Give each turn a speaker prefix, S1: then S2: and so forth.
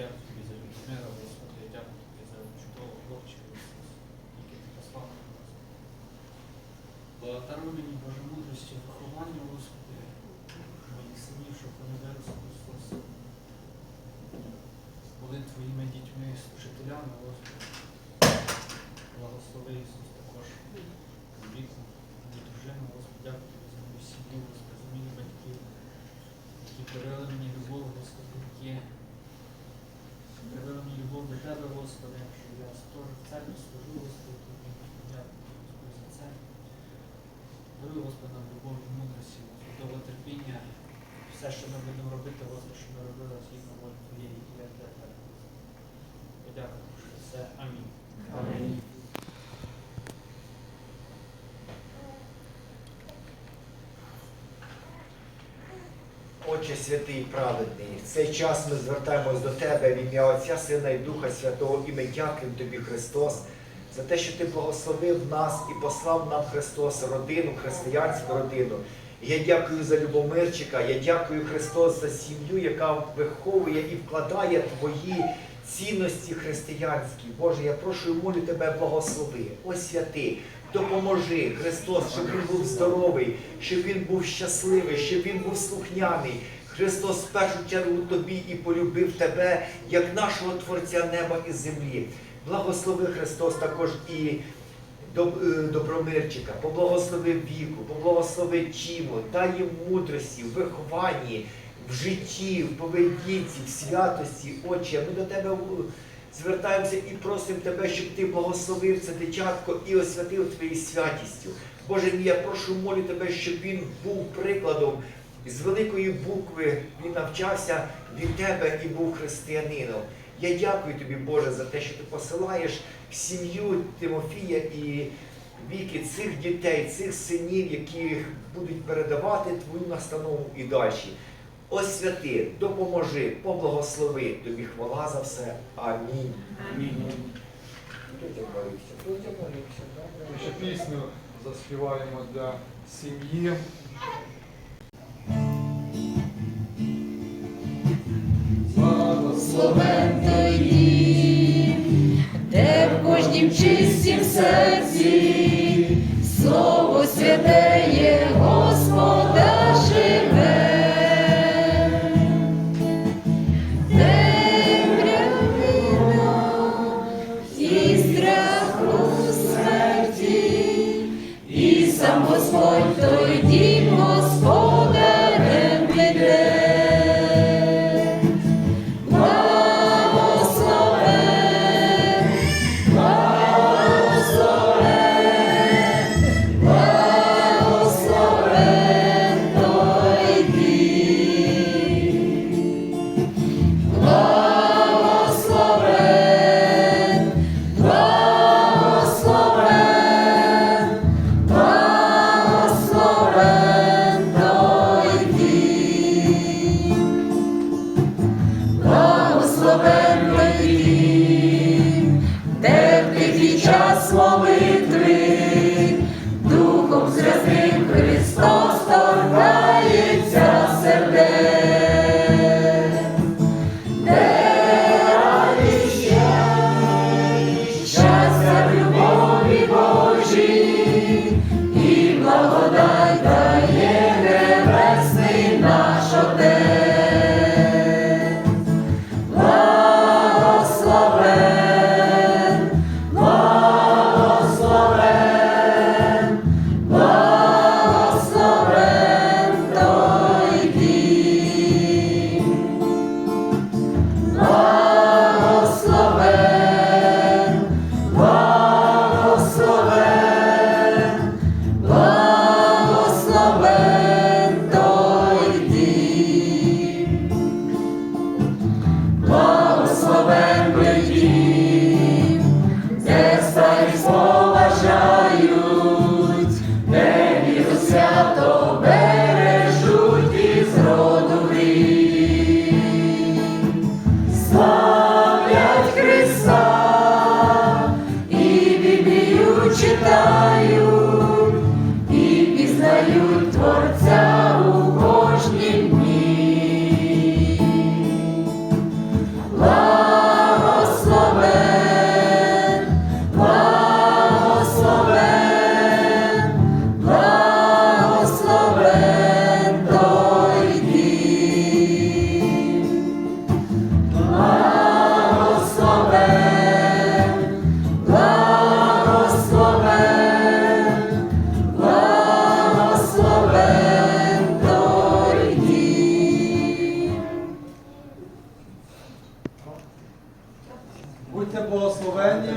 S1: дякую тобі за Людмила, Господи, я дякую тобі за хлопчика, Ісус, який ти послав мені, Господи. Благодаруй мені Боже мудрості, виховання, Господи, моїх синів, щоб вони виросли, Христос. Були твоїми дітьми, служителями, Господи. Благослови Ісус також віку, мою дружину, Господи, дякую тобі за мою сім'ю, Господи, за моїх батьків, які привели мені любов, Господи, які привели мені любов до Тебе, Господи, що я теж в церкві служу, Господи, тобі дякую, Господи, за це. Даруй, Господи, нам любов мудрості, Господи, довготерпіння, все, що ми будемо робити, Господи, щоб ми робили згідно волі Твоєї і як для Тебе. Дякую, що все. Амінь.
S2: Амінь. Отче святий і праведний, в цей час ми звертаємось до Тебе в ім'я Отця, Сина і Духа Святого, і ми дякуємо Тобі, Христос, за те, що Ти благословив нас і послав нам Христос родину, християнську родину. Я дякую за Любомирчика, я дякую Христос за сім'ю, яка виховує і вкладає Твої цінності християнські. Боже, я прошу і молю Тебе, благослови, освяти, допоможи Христос, щоб він був здоровий, щоб він був щасливий, щоб він був слухняний. Христос в першу чергу тобі і полюбив тебе як нашого Творця неба і землі. Благослови Христос також і е, Добромирчика, поблагослови віку, поблагослови Чіму, дай їм мудрості, в вихованні, в житті, в поведінці, в святості. Отче, ми до тебе е, звертаємося і просимо тебе, щоб ти благословив це дитятко і освятив твоєю святістю. Боже мій, я прошу молю тебе, щоб він був прикладом з великої букви він навчався від тебе і був християнином. Я дякую тобі, Боже, за те, що ти посилаєш сім'ю Тимофія і віки цих дітей, цих синів, які будуть передавати твою настанову і далі. Освяти, допоможи, поблагослови. Тобі хвала за все. Амінь.
S1: Амінь.
S3: Ми ще пісню заспіваємо для сім'ї.
S4: Благословен кожнім чистім серці Towards.
S3: Будьте благословенні.